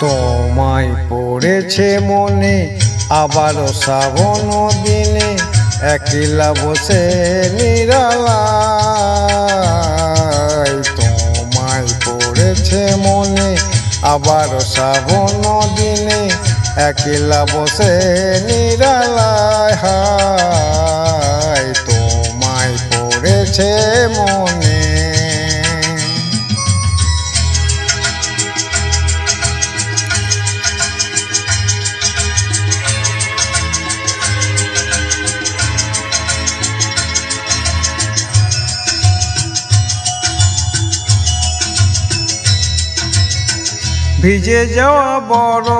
তোমায় পড়েছে মনে, আবারও শ্রাবণ দিনে একলা বসে নিরালা তোমায় পড়েছে মনে আবার শ্রাবণ দিনে একলা বসে নিরালায়। হায়, তোমায় পড়েছে মনে ভিজে যাওয়া বড়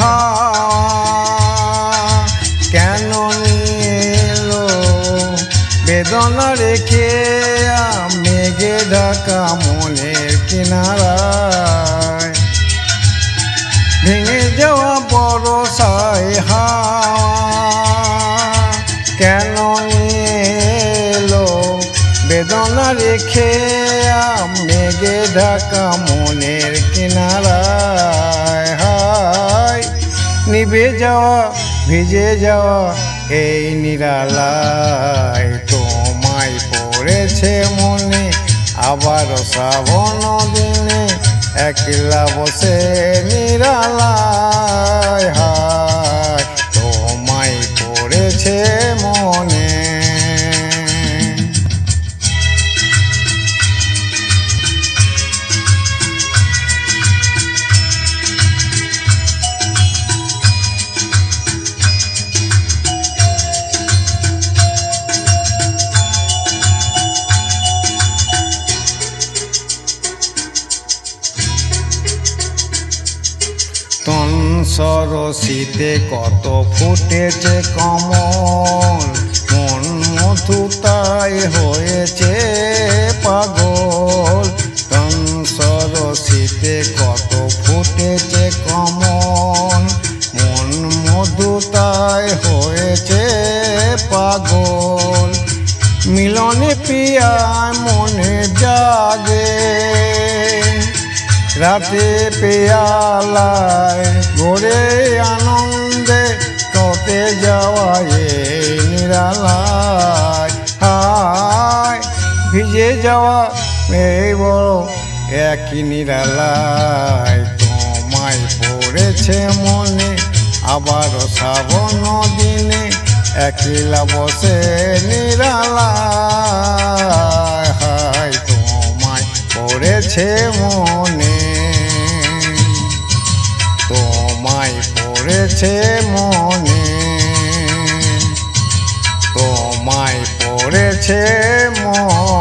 হাওয়া কেন নিয়ে বেদনা রেখে মেঘে ঢাকা মনের কিনারায়। ভেঙে যাওয়া বেদনা রেখে মেঘে ঢাকা মনের কিনারায়। হায়, নিভে যাওয়া, ভিজে যাওয়া এই নিরালায়। তোমায় পড়েছে মনে আবার শ্রাবণ দিনে একলা বসে নিরালায়। তন সরসিতে কত ফুটেছে কমল। মন মধু তাই হয়েছে পাগল। তন সরসিতে কত ফুটেছে কমল। মন মধু তাই হয়েছে পাগল। মিলনে পিয়ায় রাতে পেয়ালায়, ভোরে আনন্দে কতে যাওয়ায় নিরালায়। হায়, ভিজে যাওয়া এই বড় একই নিরালায়। তোমায় পড়েছে মনে আবার শ্রাবণ দিনে একলা বসে পড়েছে মনে। তোমায় পড়েছে মনে।